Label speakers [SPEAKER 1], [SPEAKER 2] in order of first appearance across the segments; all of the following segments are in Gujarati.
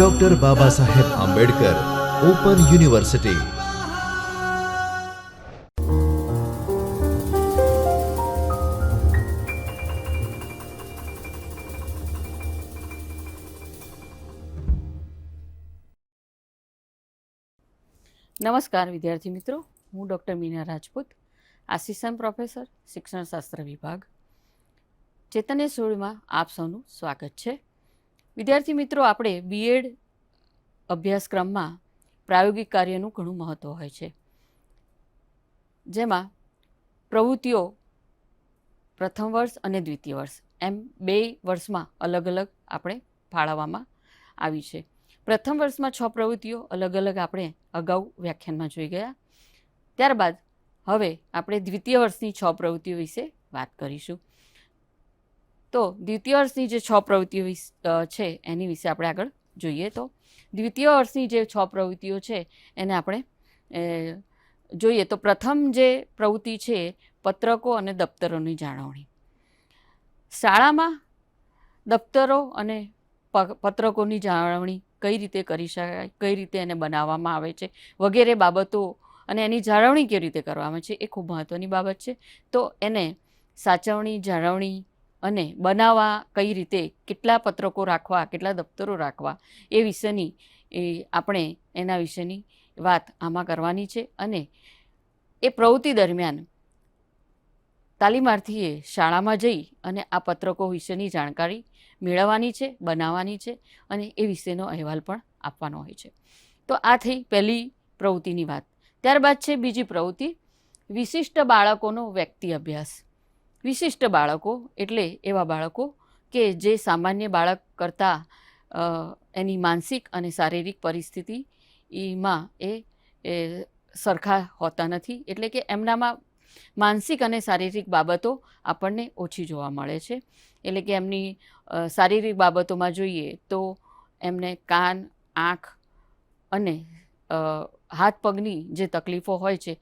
[SPEAKER 1] Doctor Baba Saheb Ambedkar open university
[SPEAKER 2] નમસ્કાર, વિદ્યાર્થી મિત્રો. હું doctor Meena Rajput, assistant professor, શિક્ષણશાસ્ત્ર વિભાગ. ચેતન્ય સોળમાં આપ સૌનું સ્વાગત છે. વિદ્યાર્થી મિત્રો, આપણે બીએડ અભ્યાસક્રમમાં પ્રાયોગિક કાર્યનું ઘણું મહત્ત્વ હોય છે. જેમાં પ્રવૃત્તિઓ પ્રથમ વર્ષ અને દ્વિતીય વર્ષ, એમ બે વર્ષમાં અલગ અલગ આપણે ફાળવવામાં આવી છે. પ્રથમ વર્ષમાં છ પ્રવૃત્તિઓ અલગ અલગ આપણે અગાઉ વ્યાખ્યાનમાં જોઈ ગયા. ત્યારબાદ હવે આપણે દ્વિતીય વર્ષની છ પ્રવૃત્તિઓ વિશે વાત કરીશું. તો દ્વિતીય વર્ષની જે છ પ્રવૃત્તિઓ છે એની વિશે આપણે આગળ જોઈએ તો. દ્વિતીય વર્ષની જે છ પ્રવૃત્તિઓ છે એને આપણે જોઈએ તો પ્રથમ જે પ્રવૃત્તિ છે પત્રકો અને દફતરોની જાળવણી. શાળામાં દફતરો અને પત્રકોની જાળવણી કઈ રીતે કરી શકાય, કઈ રીતે એને બનાવવામાં આવે છે, વગેરે બાબતો અને એની જાળવણી કેવી રીતે કરવામાં છે એ ખૂબ મહત્ત્વની બાબત છે. તો એને સાચવણી, જાળવણી અને બનાવવા કઈ રીતે, કેટલા પત્રકો રાખવા, કેટલા દફતરો રાખવા, એ વિશેની, એ આપણે એના વિશેની વાત આમાં કરવાની છે. અને એ પ્રવૃત્તિ દરમિયાન તાલીમાર્થીએ શાળામાં જઈ અને આ પત્રકો વિશેની જાણકારી મેળવવાની છે, બનાવવાની છે અને એ વિશેનો અહેવાલ પણ આપવાનો હોય છે. તો આ થઈ પહેલી પ્રવૃત્તિની વાત. ત્યારબાદ છે બીજી પ્રવૃત્તિ, વિશિષ્ટ બાળકોનો વ્યક્તિ અભ્યાસ. વિશિષ્ટ બાળકો, એટલે એવા બાળકો કે જે સામાન્ય બાળક કરતાં એની માનસિક અને શારીરિક પરિસ્થિતિમાં એ સરખા હોતા નથી. એટલે કે એમનામાં માનસિક અને શારીરિક બાબતો આપણને ઓછી જોવા મળે છે. એટલે કે એમની શારીરિક બાબતોમાં જોઈએ તો એમને કાન, આંખ અને હાથ પગની જે તકલીફો હોય છે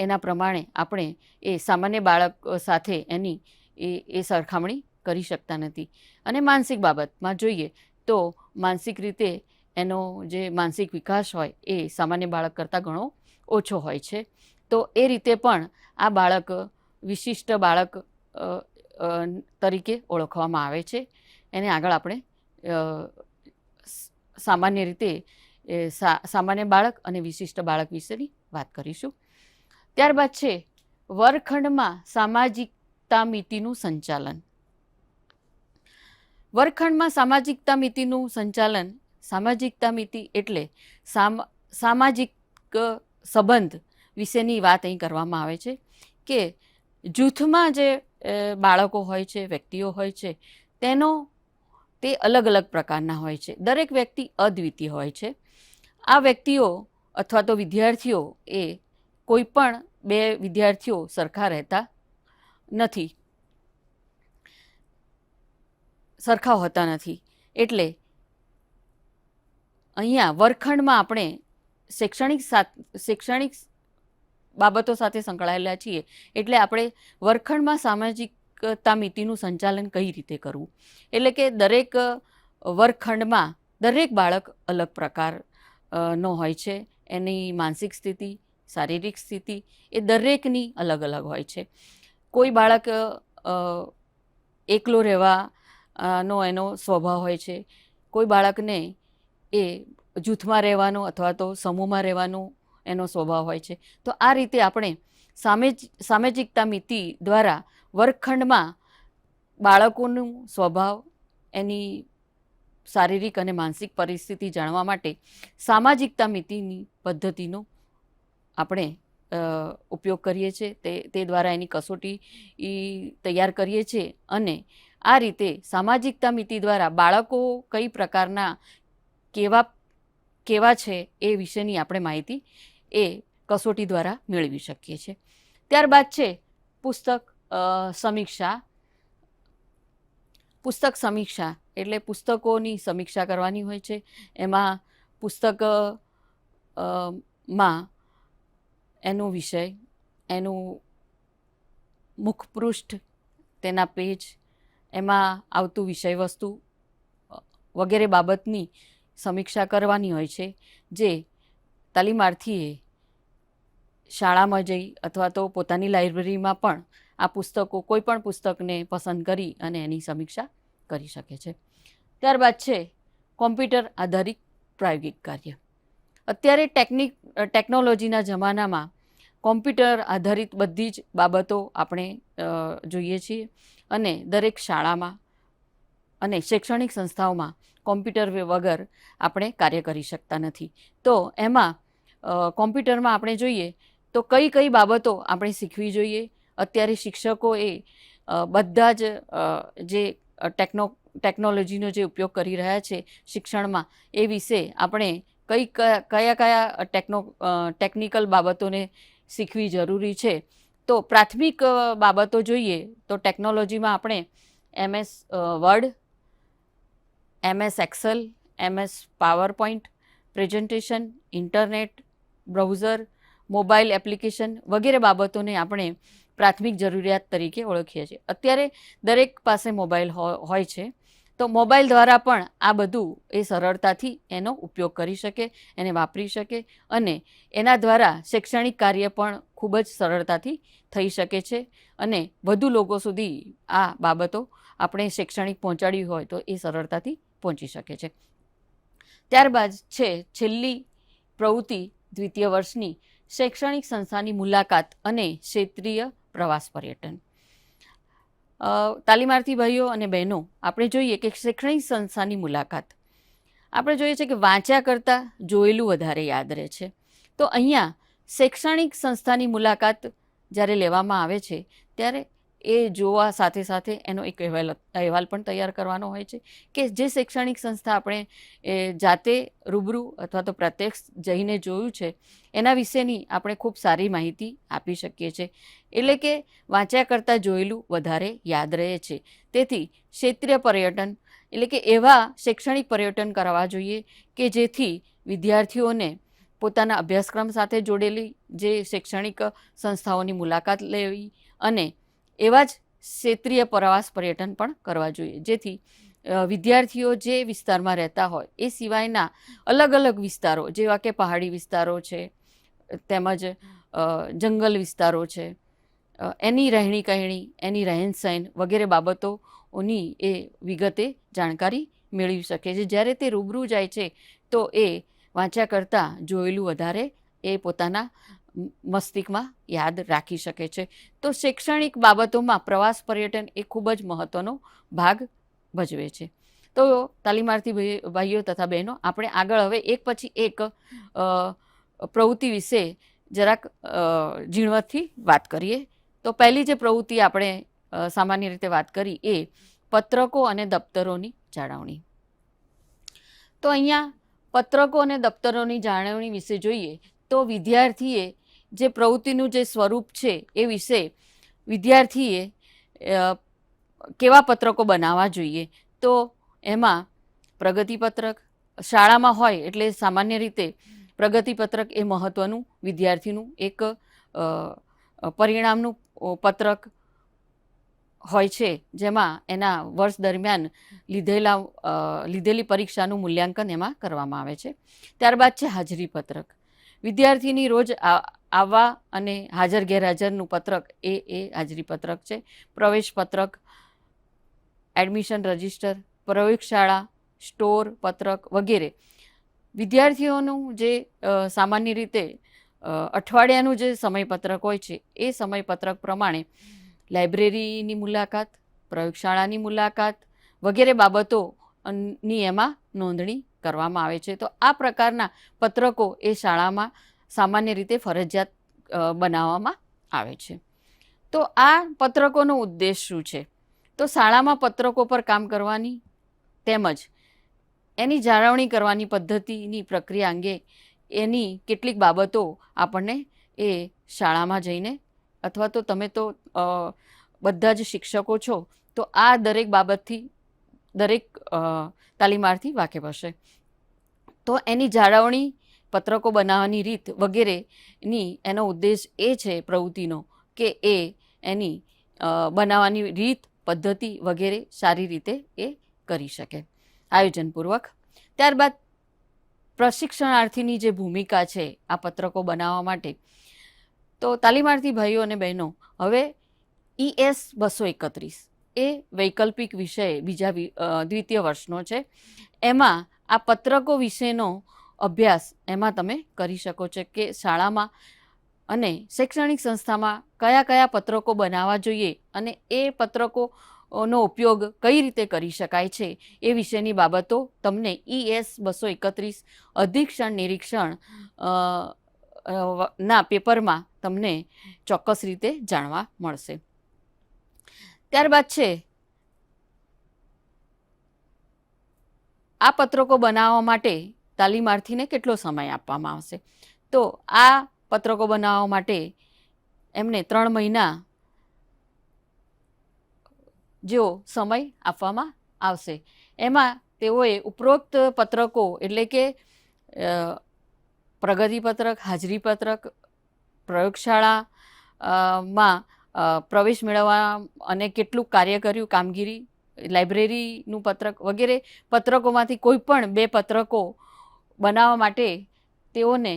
[SPEAKER 2] એના પ્રમાણે આપણે એ સામાન્ય બાળક સાથે એની એ એ સરખામણી કરી શકતા નથી. અને માનસિક બાબતમાં જોઈએ તો માનસિક રીતે એનો જે માનસિક વિકાસ હોય એ સામાન્ય બાળક કરતાં ઘણો ઓછો હોય છે. તો એ રીતે પણ આ બાળક, વિશિષ્ટ બાળક તરીકે ઓળખવામાં આવે છે. એને આગળ આપણે સામાન્ય રીતે સામાન્ય બાળક અને વિશિષ્ટ બાળક વિશેની વાત કરીશું. ત્યારબાદ છે વર્ગખંડમાં સામાજિકતા મિતિનું સંચાલન. વર્ગખંડમાં સામાજિકતા મિતિનું સંચાલન, સામાજિકતા મિતિ એટલે સામ, સામાજિક સંબંધ વિશેની વાત અહીં કરવામાં આવે છે કે જૂથમાં જે બાળકો હોય છે, વ્યક્તિઓ હોય છે, તેનો, તે અલગ અલગ પ્રકારના હોય છે. દરેક વ્યક્તિ અદ્વિતીય હોય છે. આ વ્યક્તિઓ અથવા તો વિદ્યાર્થીઓ એ કોઈ પણ બે વિદ્યાર્થીઓ સરખા રહેતા નથી. સરખા હોતા નથી. એટલે અહીંયા વર્ગખંડમાં આપણે શૈક્ષણિક શૈક્ષણિક બાબતો સાથે સંકળાયેલા છીએ. એટલે આપણે વર્ગખંડમાં સામાજિકતા મિતિનું સંચાલન કઈ રીતે કરવું? એટલે કે દરેક વર્ગખંડમાં દરેક બાળક અલગ પ્રકાર નો હોય છે. એની માનસિક સ્થિતિ શારીરિક સ્થિતિ એ દરેકની અલગ અલગ હોય છે. કોઈ બાળક એકલો રહેવા નો એનો સ્વભાવ હોય છે. કોઈ બાળકને એ જૂથમાં રહેવાનો અથવા તો સમૂહમાં રહેવાનો એનો સ્વભાવ હોય છે. તો આ રીતે આપણે સામેજ, સામાજિકતા મિતિ દ્વારા વર્ગખંડમાં બાળકોનું સ્વભાવ, એની શારીરિક અને માનસિક પરિસ્થિતિ જાણવા માટે સામાજિકતા મિતિની પદ્ધતિનો આપણે ઉપયોગ કરીએ છીએ તે તે દ્વારા એની કસોટી તૈયાર કરીએ છીએ અને આ રીતે સામાજિકતા મિતિ દ્વારા બાળકો કઈ પ્રકારના કેવા કેવા છે એ વિશેની આપણે માહિતી એ કસોટી દ્વારા મેળવી શકીએ છીએ ત્યારબાદ છે પુસ્તક સમીક્ષા. પુસ્તક સમીક્ષા એટલે પુસ્તકોની સમીક્ષા કરવાની હોય છે. એમાં પુસ્તકમાં એનો વિષય, એનું મુખપૃષ્ઠ, તેના પેજ, એમાં આવતું વિષય વસ્તુ વગેરે બાબતની સમીક્ષા કરવાની હોય છે, જે તાલીમાર્થીએ શાળામાં જઈ અથવા તો પોતાની લાઇબ્રેરીમાં પણ આ પુસ્તકો, કોઈ પણ પુસ્તકને પસંદ કરી અને એની સમીક્ષા કરી શકે છે. ત્યારબાદ છે કોમ્પ્યુટર આધારિત પ્રાયોગિક કાર્ય. અત્યારે ટેકનિક ટેકનોલોજીના જમાનામાં કોમ્પ્યુટર આધારિત બધી જ બાબતો આપણે જોઈએ છીએ અને દરેક શાળામાં અને શૈક્ષણિક સંસ્થાઓમાં કોમ્પ્યુટર વગર આપણે કાર્ય કરી શકતા નથી. તો એમાં કોમ્પ્યુટરમાં આપણે જોઈએ તો કઈ કઈ બાબતો આપણે શીખવી જોઈએ? અત્યારે શિક્ષકોએ બધા જ જે ટેકનો, ટેકનોલોજીનો જે ઉપયોગ કરી રહ્યા છે શિક્ષણમાં એ વિશે આપણે કઈ કયા કયા ટેકનો ટેકનિકલ બાબતોને શીખવી જરૂરી છે? તો પ્રાથમિક બાબતો જોઈએ તો ટેકનોલોજીમાં આપણે MS Word, MS Excel, MS PowerPoint presentation, internet, browser, mobile application વગેરે બાબતોને આપણે પ્રાથમિક જરૂરિયાત તરીકે ઓળખીએ છીએ. અત્યારે દરેક પાસે મોબાઈલ હોય છે. તો મોબાઈલ દ્વારા પણ આ બધું એ સરળતાથી એનો ઉપયોગ કરી શકે, એને વાપરી શકે અને એના દ્વારા શૈક્ષણિક કાર્ય પણ ખૂબ જ સરળતાથી થઈ શકે છે. અને વધુ લોકો સુધી આ બાબતો આપણે શૈક્ષણિક પહોંચાડવી હોય તો એ સરળતાથી પહોંચી શકે છે. ત્યારબાદ છે છેલ્લી પ્રવૃત્તિ દ્વિતીય વર્ષની શૈક્ષણિક સંસ્થાની મુલાકાત અને ક્ષેત્રીય પ્રવાસ પર્યટન. તાલીમાર્થી ભાઈઓ અને બહેનો, આપણે જોઈએ કે શૈક્ષણિક સંસ્થાની મુલાકાત. આપણે જોઈએ છે કે વાંચ્યા કરતાં જોયેલું વધારે યાદ રહે છે. તો અહીંયા શૈક્ષણિક સંસ્થાની મુલાકાત જ્યારે લેવામાં આવે છે, ત્યારે એ જોવા સાથે સાથે એનો એક અહેવાલ અહેવાલ પણ તૈયાર કરવાનો હોય છે કે જે શૈક્ષણિક સંસ્થા આપણે, એ જાતે રૂબરૂ અથવા તો પ્રત્યક્ષ જઈને જોયું છે, એના વિશેની આપણે ખૂબ સારી માહિતી આપી શકીએ છીએ. એટલે કે વાંચ્યા કરતાં જોયેલું વધારે યાદ રહે છે. તેથી ક્ષેત્રીય પર્યટન, એટલે કે એવા શૈક્ષણિક પર્યટન કરવા જોઈએ કે જેથી વિદ્યાર્થીઓને પોતાના અભ્યાસક્રમ સાથે જોડેલી જે શૈક્ષણિક સંસ્થાઓની મુલાકાત લેવી અને એવા જ ક્ષેત્રીય પ્રવાસ પર્યટન પણ કરવા જોઈએ. જેથી વિદ્યાર્થીઓ જે વિસ્તારમાં રહેતા હોય, એ સિવાયના અલગ અલગ વિસ્તારો, જેવા કે પહાડી વિસ્તારો છે, તેમજ જંગલ વિસ્તારો છે એની રહેણી કહેણી, એની રહેણ સહેન વગેરે બાબતોની એ વિગતે જાણકારી મેળવી શકે છે. જ્યારે તે રૂબરૂ જાય છે, તો એ વાંચ્યા કરતાં જોયેલું વધારે એ પોતાના મસ્તિષ્કમાં યાદ રાખી શકે છે. તો શૈક્ષણિક બાબતોમાં પ્રવાસ પર્યટન એ ખૂબ જ મહત્ત્વનો ભાગ ભજવે છે. તો તાલીમાર્થી ભાઈઓ તથા બહેનો, આપણે આગળ હવે એક પછી એક પ્રવૃત્તિ વિશે જરાક ઝીણવટથી વાત કરીએ. તો પહેલી જે પ્રવૃત્તિ આપણે સામાન્ય રીતે વાત કરી એ પત્રકો અને દપ્તરોની જાળવણી. તો અહીંયા પત્રકો અને દફતરોની જાળવણી વિશે જોઈએ તો વિદ્યાર્થીએ જે પ્રવૃત્તિનું જે સ્વરૂપ છે એ વિશે વિદ્યાર્થીએ કેવા પત્રકો બનાવવા જોઈએ? તો એમાં પ્રગતિપત્રક શાળામાં હોય એટલે સામાન્ય રીતે પ્રગતિપત્રક એ મહત્ત્વનું વિદ્યાર્થીનું એક પરિણામનું પત્રક હોય છે, જેમાં એના વર્ષ દરમિયાન લીધેલા લીધેલી પરીક્ષાનું મૂલ્યાંકન એમાં કરવામાં આવે છે. ત્યારબાદ છે હાજરી પત્રક. વિદ્યાર્થીની રોજ આવવા અને હાજર ગેરહાજરનું પત્રક એ એ હાજરી પત્રક છે. પ્રવેશ પત્રક, એડમિશન રજિસ્ટર પ્રયોગશાળા સ્ટોર પત્રક વગેરે. વિદ્યાર્થીઓનું જે સામાન્ય રીતે અઠવાડિયાનું જે સમયપત્રક હોય છે, એ સમયપત્રક પ્રમાણે લાઇબ્રેરીની મુલાકાત પ્રયોગશાળાની મુલાકાત વગેરે બાબતો ની એમાં નોંધણી કરવામાં આવે છે. તો આ પ્રકારના પત્રકો એ શાળામાં સામાન્ય રીતે ફરજિયાત બનાવવામાં આવે છે. તો આ પત્રકોનો ઉદ્દેશ શું છે? તો શાળામાં પત્રકો પર કામ કરવાની તેમજ એની જાળવણી કરવાની પદ્ધતિની પ્રક્રિયા અંગે એની કેટલીક બાબતો આપણને એ શાળામાં જઈને અથવા તો તમે તો બધા જ શિક્ષકો છો, તો આ દરેક બાબતથી, દરેક તાલીમાર્થી વાકેફ હશે. તો એની જાળવણી પત્રકો બનાવવાની રીત વગેરેની એનો ઉદ્દેશ એ છે પ્રવૃત્તિનો કે એ એની બનાવવાની રીત, પદ્ધતિ વગેરે સારી રીતે એ કરી શકે. આયોજનપૂર્વક. ત્યારબાદ પ્રશિક્ષણાર્થીની જે ભૂમિકા છે આ પત્રકો બનાવવા માટે, તો તાલીમાર્થી ભાઈઓ અને બહેનો, હવે ઈએસ બસો એકત્રીસ એ વૈકલ્પિક વિષય બીજા દ્વિતીય વર્ષનો છે. એમાં આ પત્રકો વિશેનો અભ્યાસ એમાં તમે કરી શકો છો કે શાળામાં અને શૈક્ષણિક સંસ્થામાં કયા કયા પત્રકો બનાવવા જોઈએ અને એ પત્રકો નો ઉપયોગ કઈ રીતે કરી શકાય છે એ વિશેની બાબતો તમને ઈએસ બસો એકત્રીસ અધિક્ષણ નિરીક્ષણ ના પેપરમાં તમને ચોક્કસ રીતે જાણવા મળશે. ત્યારબાદ છે આ પત્રકો બનાવવા માટે તાલીમાર્થીને કેટલો સમય આપવામાં આવશે? તો આ પત્રકો બનાવવા માટે એમને ત્રણ મહિના જેવો સમય આપવામાં આવશે. એમાં તેઓએ ઉપરોક્ત પત્રકો એટલે કે પ્રગતિપત્રક હાજરીપત્રક પ્રયોગશાળામાં પ્રવેશ મેળવવા અને કેટલું કાર્ય કર્યું, કામગીરી, લાઇબ્રેરીનું પત્રક વગેરે પત્રકોમાંથી કોઈ પણ બે પત્રકો બનાવવા માટે તેઓને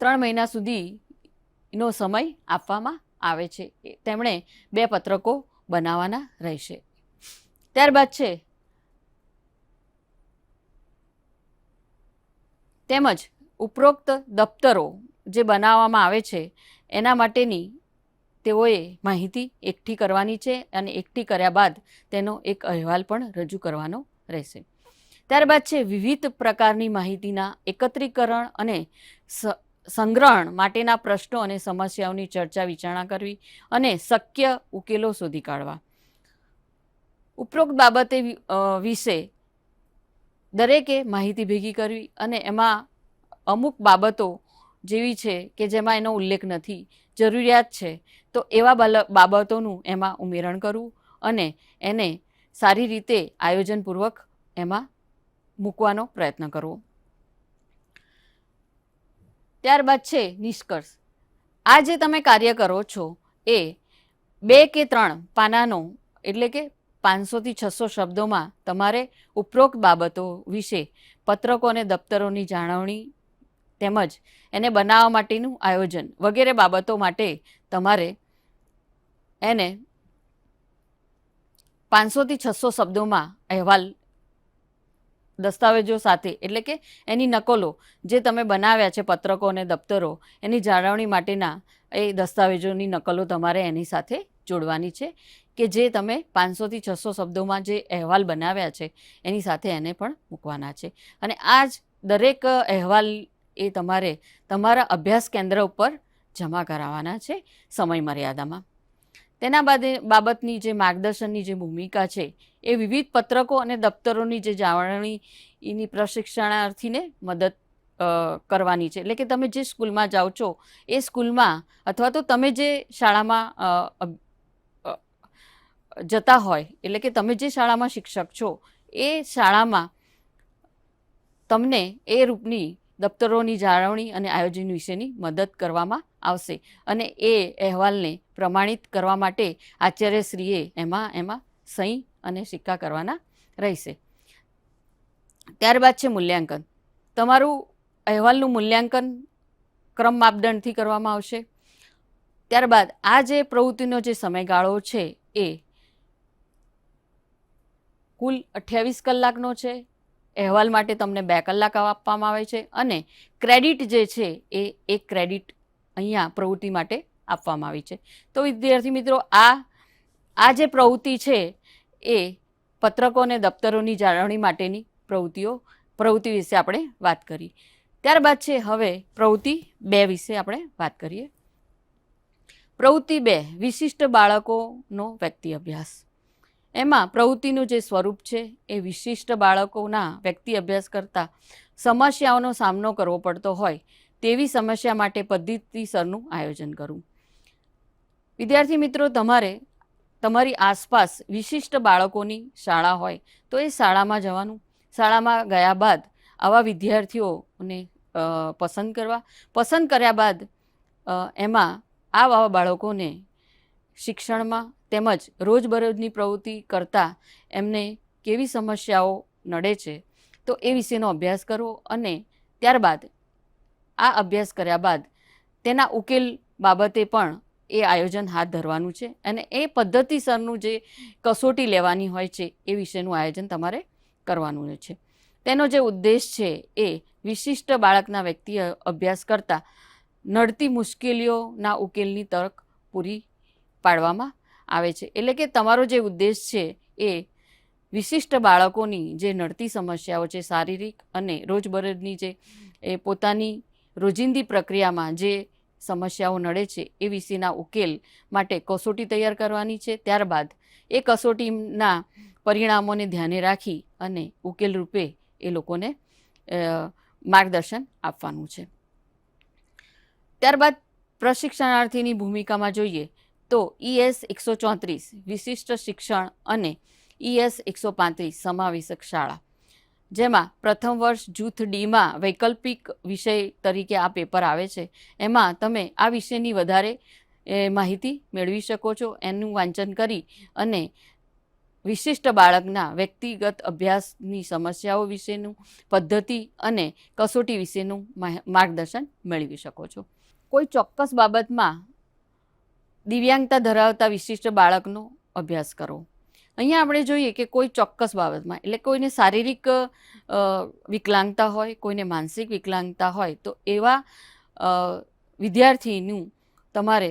[SPEAKER 2] ત્રણ મહિના સુધીનો સમય આપવામાં આવે છે. તેમણે બે પત્રકો બનાવવાના રહેશે. ત્યારબાદ છે તેમજ ઉપરોક્ત દફતરો જે બનાવવામાં આવે છે, એના માટેની તેઓએ માહિતી એકઠી કરવાની છે અને એકઠી કર્યા બાદ તેનો એક અહેવાલ પણ રજૂ કરવાનો રહેશે. ત્યારબાદ છે વિવિધ પ્રકારની માહિતીના એકત્રીકરણ અને સંગ્રહણ માટેના પ્રશ્નો અને સમસ્યાઓની ચર્ચા વિચારણા કરવી અને શક્ય ઉકેલો શોધી કાઢવા. ઉપરોક્ત બાબતે વિશે દરેકે માહિતી ભેગી કરવી અને એમાં અમુક બાબતો જેવી છે કે જેમાં એનો ઉલ્લેખ નથી, જરૂરિયાત છે, તો એવા બાબતોનું એમાં ઉમેરણ કરવું અને એને સારી રીતે આયોજનપૂર્વક એમાં મૂકવાનો પ્રયત્ન કરવો. ત્યારબાદ છે નિષ્કર્ષ. આ જે તમે કાર્ય કરો છો એ બે કે ત્રણ પાનાનો, એટલે કે પાંચસોથી છસો શબ્દોમાં તમારે ઉપરોક્ત બાબતો વિશે પત્રકો અને દફતરોની જાળવણી તેમજ એને બનાવવા માટેનું આયોજન વગેરે બાબતો માટે તમારે એને પાંચસોથી છસો શબ્દોમાં અહેવાલ દસ્તાવેજો સાથે, એટલે કે એની નકલો જે તમે બનાવ્યા છે પત્રકો અને દફતરો, એની જાળવણી માટેના એ દસ્તાવેજોની નકલો તમારે એની સાથે જોડવાની છે, કે જે તમે પાંચસોથી છસો શબ્દોમાં જે અહેવાલ બનાવ્યા છે, એની સાથે એને પણ મૂકવાના છે. અને આ જ દરેક અહેવાલ એ તમારે તમારા અભ્યાસ કેન્દ્ર ઉપર જમા કરાવવાના છે, સમય મર્યાદામાં. તેના બાદ બાબતની જે માર્ગદર્શનની જે ભૂમિકા છે, એ વિવિધ પત્રકો અને દફતરોની જે જાળવણી એની પ્રશિક્ષણાર્થીને મદદ કરવાની છે. એટલે કે તમે જે સ્કૂલમાં જાઓ છો, એ સ્કૂલમાં અથવા તો તમે જે શાળામાં જતા હોય, એટલે કે તમે જે શાળામાં શિક્ષક છો, એ શાળામાં તમને એ રૂપની દફતરોની જાળવણી અને આયોજન વિશેની મદદ કરવામાં આવશે. અને એ અહેવાલને પ્રમાણિત કરવા માટે આચાર્યશ્રીએ એમાં એમાં સહી અને સિક્કા કરવાના રહેશે. ત્યારબાદ છે મૂલ્યાંકન. તમારું અહેવાલનું મૂલ્યાંકન ક્રમ માપદંડથી કરવામાં આવશે. ત્યારબાદ આ જે પ્રવૃત્તિનો જે સમયગાળો છે એ કુલ અઠ્યાવીસ કલાકનો છે. અહેવાલ માટે તમને બે કલાક આપવામાં આવે છે અને ક્રેડિટ જે છે એ એક ક્રેડિટ અહીંયા પ્રવૃત્તિ માટે આપવામાં આવી છે. તો વિદ્યાર્થી મિત્રો, આ આ જે પ્રવૃત્તિ છે એ પત્રકો અને દફતરોની જાળવણી માટેની પ્રવૃત્તિઓ, પ્રવૃત્તિ વિશે આપણે વાત કરી. ત્યારબાદ છે હવે પ્રવૃત્તિ બે વિશે આપણે વાત કરીએ. પ્રવૃત્તિ બે, વિશિષ્ટ બાળકોનો વ્યક્તિ અભ્યાસ. એમાં પ્રવૃત્તિનું જે સ્વરૂપ છે એ વિશિષ્ટ બાળકોના વ્યક્તિ અભ્યાસ કરતાં સમસ્યાઓનો સામનો કરવો પડતો હોય તેવી સમસ્યા માટે પદ્ધતિસરનું આયોજન કરવું. વિદ્યાર્થી મિત્રો, તમારે તમારી આસપાસ વિશિષ્ટ બાળકોની શાળા હોય તો એ શાળામાં જવાનું. શાળામાં ગયા બાદ આવા વિદ્યાર્થીઓને પસંદ કરવા. પસંદ કર્યા બાદ એમાં આવા બાળકોને શિક્ષણમાં તેમજ રોજબરોજની પ્રવૃત્તિ કરતાં એમને કેવી સમસ્યાઓ નડે છે, તો એ વિશેનો અભ્યાસ કરવો અને ત્યારબાદ આ અભ્યાસ કર્યા બાદ તેના ઉકેલ બાબતે પણ એ આયોજન હાથ ધરવાનું છે અને એ પદ્ધતિસરનું જે કસોટી લેવાની હોય છે એ વિશેનું આયોજન તમારે કરવાનું છે. તેનો જે ઉદ્દેશ છે એ વિશિષ્ટ બાળકના વ્યક્તિ અભ્યાસ કરતાં નડતી મુશ્કેલીઓના ઉકેલની તર્ક પૂરી પાડવામાં આવે છે. એટલે કે તમારો જે ઉદ્દેશ છે એ વિશિષ્ટ બાળકોની જે નડતી સમસ્યાઓ છે, શારીરિક અને રોજબરોજની જે એ પોતાની રોજિંદી પ્રક્રિયામાં જે સમસ્યાઓ નડે છે એ વિશેના ઉકેલ માટે કસોટી તૈયાર કરવાની છે. ત્યારબાદ એ કસોટીના પરિણામોને ધ્યાને રાખી અને ઉકેલ રૂપે એ લોકોને માર્ગદર્શન આપવાનું છે. ત્યારબાદ પ્રશિક્ષણાર્થીની ભૂમિકામાં જોઈએ તો ઈએસ એકસો ચોત્રીસ, વિશિષ્ટ શિક્ષણ અને ઈએસ એકસો પાંત્રીસ સમાવેશક શાળા જેમાં પ્રથમ વર્ષ જૂથ ડીમાં વૈકલ્પિક વિષય તરીકે આ પેપર આવે છે. એમાં તમે આ વિષયની વધારે માહિતી મેળવી શકો છો, એનું વાંચન કરી અને વિશિષ્ટ બાળકના વ્યક્તિગત અભ્યાસની સમસ્યાઓ વિશેનું પદ્ધતિ અને કસોટી વિશેનું માર્ગદર્શન મેળવી શકો છો. કોઈ ચોક્કસ બાબતમાં દિવ્યાંગતા ધરાવતા વિશિષ્ટ બાળકનો અભ્યાસ કરો. અહીંયા આપણે જોઈએ કે કોઈ ચોક્કસ બાબતમાં, એટલે કોઈને શારીરિક વિકલાંગતા હોય, કોઈને માનસિક વિકલાંગતા હોય, તો એવા વિદ્યાર્થીનું તમારે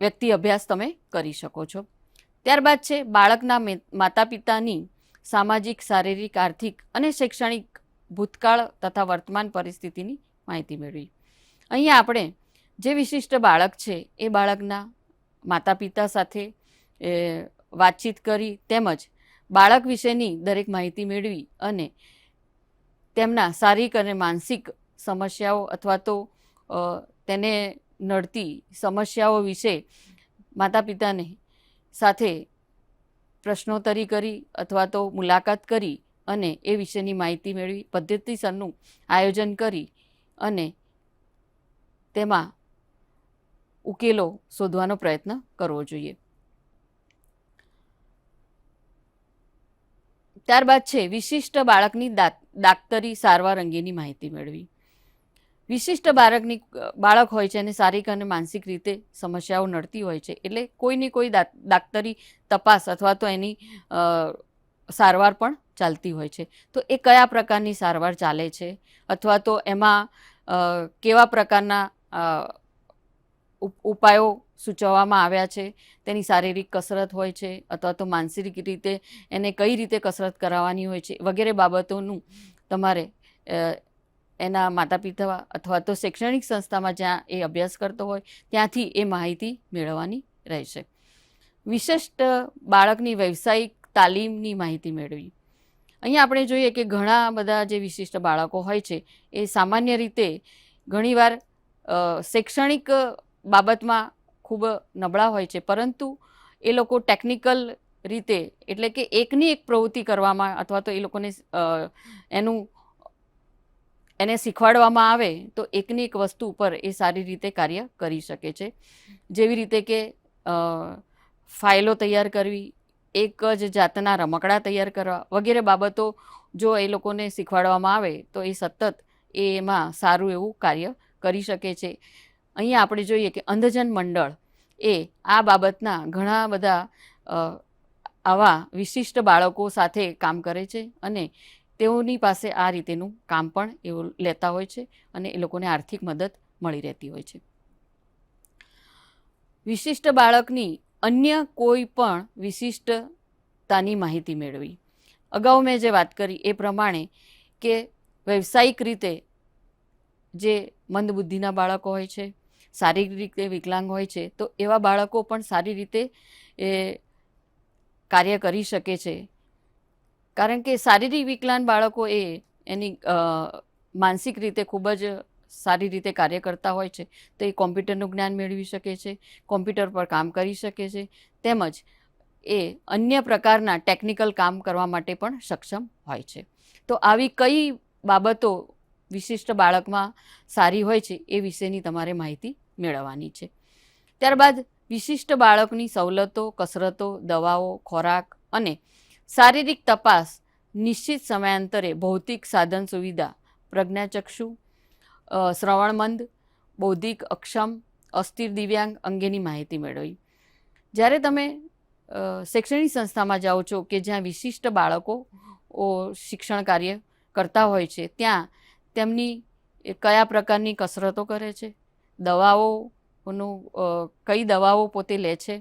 [SPEAKER 2] વ્યક્તિ અભ્યાસ તમે કરી શકો છો. ત્યારબાદ છે બાળકના માતા પિતાની સામાજિક, શારીરિક, આર્થિક અને શૈક્ષણિક ભૂતકાળ તથા વર્તમાન પરિસ્થિતિની માહિતી મેળવી. અહીંયા આપણે જે વિશિષ્ટ બાળક છે એ બાળકના માતા પિતા સાથે વાતચીત કરી તેમજ બાળક વિશેની દરેક માહિતી મેળવી અને તેમના શારીરિક અને માનસિક સમસ્યાઓ અથવા તો તેને નડતી સમસ્યાઓ વિશે માતા પિતાને સાથે પ્રશ્નોત્તરી કરી અથવા તો મુલાકાત કરી અને એ વિશેની માહિતી મેળવી પદ્ધતિસરનું આયોજન કરી અને તેમાં ઉકેલો શોધવાનો પ્રયત્ન કરવો જોઈએ. ત્યારબાદ છે, વિશિષ્ટ બાળકની દાક્તરી સારવાર અંગેની માહિતી મેળવી. વિશિષ્ટ બાળકની, બાળક હોય છે અને શારીરિક અને માનસિક રીતે સમસ્યાઓ નડતી હોય છે, એટલે કોઈની કોઈ દાક્તરી તપાસ અથવા તો એની સારવાર પણ ચાલતી હોય છે. તો એ કયા પ્રકારની સારવાર ચાલે છે? અથવા તો એમાં કેવા પ્રકારના ઉપાયો સૂચવવામાં આવ્યા છે. તેની શારીરિક કસરત હોય છે અથવા તો માનસિક રીતે એને કઈ રીતે કસરત કરાવવાની હોય છે વગેરે બાબતોનું તમારે એના માતા પિતા અથવા તો શૈક્ષણિક સંસ્થામાં જ્યાં એ અભ્યાસ કરતો હોય ત્યાંથી એ માહિતી મેળવવાની રહેશે. વિશિષ્ટ બાળકની વ્યવસાયિક તાલીમની માહિતી મેળવી. અહીંયા આપણે જોઈએ કે ઘણા બધા જે વિશિષ્ટ બાળકો હોય છે એ સામાન્ય રીતે ઘણીવાર શૈક્ષણિક બાબતમાં ખૂબ નબળા હોય છે. પરંતુ એ લોકો ટેકનિકલ રીતે, એટલે કે એકની એક પ્રવૃત્તિ કરવામાં અથવા તો એ લોકોને એનું, એને શીખવાડવામાં આવે, તો એકની એક વસ્તુ ઉપર એ સારી રીતે કાર્ય કરી શકે છે. જેવી રીતે કે ફાઇલો તૈયાર કરવી, એક જ જાતના રમકડા તૈયાર કરવા વગેરે બાબતો જો એ લોકોને શીખવાડવામાં આવે, તો એ સતત એમાં સારું એવું કાર્ય કરી શકે છે. અહીંયા આપણે જોઈએ કે અંધજન મંડળ એ આ બાબતના ઘણા બધા આવા વિશિષ્ટ બાળકો સાથે કામ કરે છે અને તેઓની પાસે આ રીતેનું કામ પણ એઓ લેતા હોય છે અને એ લોકોને આર્થિક મદદ મળી રહેતી હોય છે. વિશિષ્ટ બાળકની અન્ય કોઈ પણ વિશિષ્ટતાની માહિતી મેળવી. અગાઉ મેં જે વાત કરી એ પ્રમાણે કે વ્યવસાયિક રીતે જે મંદબુદ્ધિના બાળકો હોય છે શારીરિક રીતે વિકલાંગ હોય છે, તો એવા બાળકો પણ સારી રીતે એ કાર્ય કરી શકે છે. કારણ કે શારીરિક વિકલાંગ બાળકો એ એની માનસિક રીતે ખૂબ જ સારી રીતે કાર્ય કરતા હોય છે, તો એ કોમ્પ્યુટરનું જ્ઞાન મેળવી શકે છે, કોમ્પ્યુટર પર કામ કરી શકે છે, તેમજ એ અન્ય પ્રકારના ટેકનિકલ કામ કરવા માટે પણ સક્ષમ હોય છે. તો આવી કઈ બાબતો વિશિષ્ટ બાળકમાં સારી હોય છે એ વિશેની તમારે માહિતી મેળવવાની છે. ત્યારબાદ વિશિષ્ટ બાળકની સવલતો, કસરતો, દવાઓ, ખોરાક અને શારીરિક તપાસ નિશ્ચિત સમયાંતરે ભૌતિક સાધન સુવિધા, પ્રજ્ઞાચક્ષુ શ્રવણમંદ, બૌદ્ધિક અક્ષમ, અસ્થિર દિવ્યાંગ અંગેની માહિતી મેળવી. જ્યારે તમે શૈક્ષણિક સંસ્થામાં જાઓ છો કે જ્યાં વિશિષ્ટ બાળકો શિક્ષણ કાર્ય કરતા હોય છે, ત્યાં તેમની કયા પ્રકારની કસરતો કરે છે? દવાઓનું કઈ દવાઓ પોતે લે છે?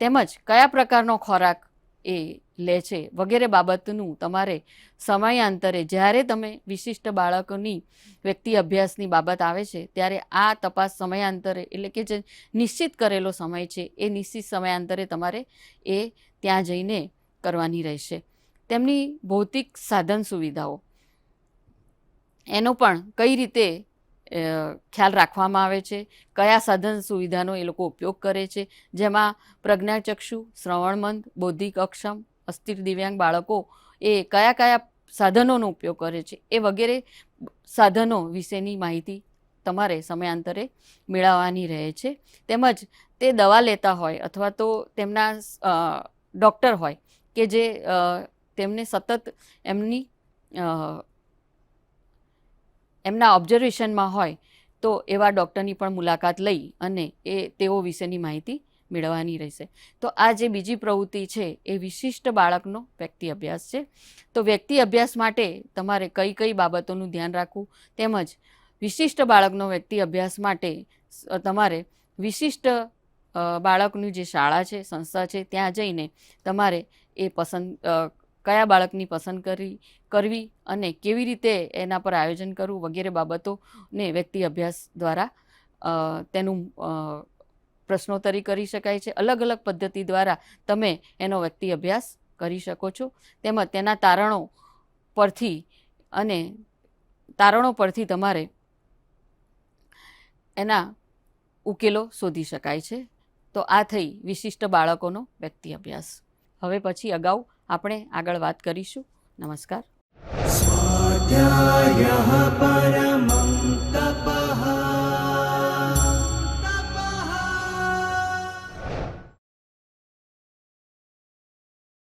[SPEAKER 2] તેમજ કયા પ્રકારનો ખોરાક એ લે છે? વગેરે બાબતનું તમારે સમયાંતરે, જ્યારે તમે વિશિષ્ટ બાળકોની વ્યક્તિ અભ્યાસની બાબત આવે છે, ત્યારે આ તપાસ સમયાંતરે એટલે કે જે નિશ્ચિત કરેલો સમય છે, એ નિશ્ચિત સમયાંતરે તમારે એ ત્યાં જઈને કરવાની રહેશે. તેમની ભૌતિક સાધન સુવિધાઓ. એનો પણ કઈ રીતે ખ્યાલ રાખવામાં આવે છે? કયા સાધન સુવિધાનો એ લોકો ઉપયોગ કરે છે? જેમાં પ્રજ્ઞાચક્ષુ, શ્રવણમંદ, બૌદ્ધિક અક્ષમ, અસ્થિર દિવ્યાંગ બાળકો એ કયા કયા સાધનોનો ઉપયોગ કરે છે? એ વગેરે સાધનો વિશેની માહિતી તમારે સમયાંતરે મેળવવાની રહે છે. તેમજ તે દવા લેતા હોય અથવા તો તેમના ડૉક્ટર હોય કે જે તેમને સતત એમની એમના ઓબ્ઝર્વેશનમાં હોય, તો એવા ડૉક્ટરની પણ મુલાકાત લઈ અને એ તેઓ વિશેની માહિતી મેળવવાની રહેશે. તો આ જે બીજી પ્રવૃત્તિ છે, એ વિશિષ્ટ બાળકનો વ્યક્તિ અભ્યાસ છે. તો વ્યક્તિ અભ્યાસ માટે તમારે કઈ કઈ બાબતોનું ધ્યાન રાખવું, તેમજ વિશિષ્ટ બાળકનો વ્યક્તિ અભ્યાસ માટે તમારે વિશિષ્ટ બાળકની જે શાળા છે, સંસ્થા છે, ત્યાં જઈને તમારે એ પસંદ કયા બાળકની પસંદ કરી, કરવી અને કેવી રીતે એના પર આયોજન કરવું વગેરે બાબતોને વ્યક્તિ અભ્યાસ દ્વારા તેનું પ્રશ્નોત્તરી કરી શકાય છે. અલગ અલગ પદ્ધતિ દ્વારા તમે એનો વ્યક્તિ અભ્યાસ કરી શકો છો. તેમજ તેના તારણો પરથી અને તારણો પરથી તમારે એના ઉકેલો શોધી શકાય છે. તો આ થઈ વિશિષ્ટ બાળકોનો વ્યક્તિ અભ્યાસ. હવે પછી અગાઉ આપણે આગળ વાત કરીશું. નમસ્કાર.
[SPEAKER 3] સ્વાધ્યાય